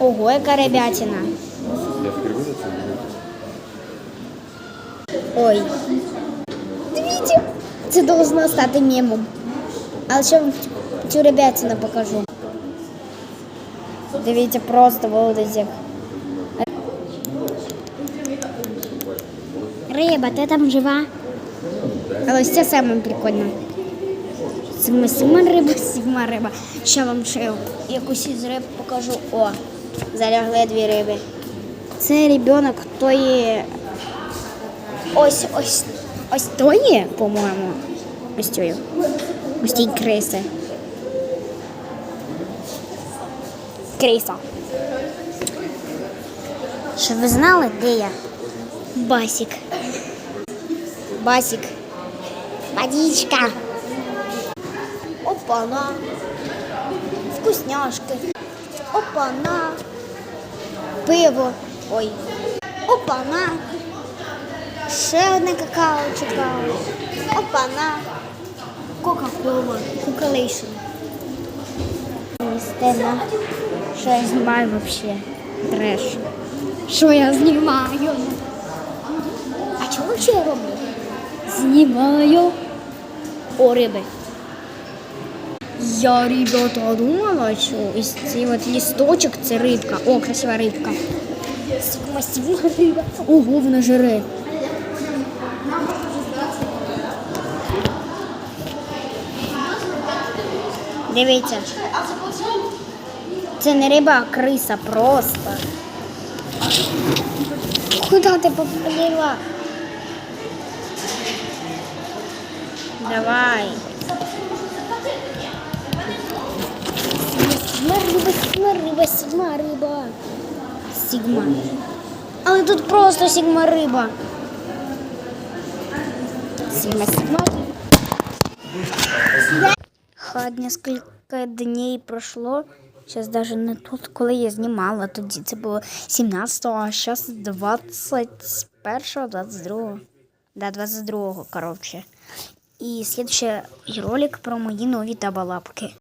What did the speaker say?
Ого, яка ребятина. Я впервые це люблю. Ой. Дивіться, це должно стати мемом. Але ще вам цю- ребятину покажу. Дивіться, просто володязяк. Риба, ти там жива? Але ось це саме прикольно. Сигма, сигма риба, сигма риба. Ще вам ще якусь із риб покажу. О, залягли дві риби. Це ребенок тої Ось ось ось тої, по-моєму. Ось тої. Ось тій криси. Криса. Щоб ви знали, де я? Басік. Басік. Водичка. Опана. Вкусняшки. Опана. Пиво. Ой. Опана. Ще одне какао чекаю. Опана. Кока-кола. Кукалейшн. Стена. Що я знімаю вообще? Треш. Що я знімаю? А чого ще я роблю? Знімаю. О, риби. Я, ребята, думала, що ось цей от лісточок це рибка. О, красива рибка. Сігма риба. Ого, вона жире. Дивіться. Це не риба, а криса просто. Куди ти поплила? Давай. Сігма. Але тут просто сігма риба. Сігма, сігма. Ха, несколько дней прошло. Сейчас даже не тут, коли я знімала. Тоді це було 17-го, а зараз 21-го, 22-го. Да, 22-го, коротше. І слідчий ролик про мої нові табалапки.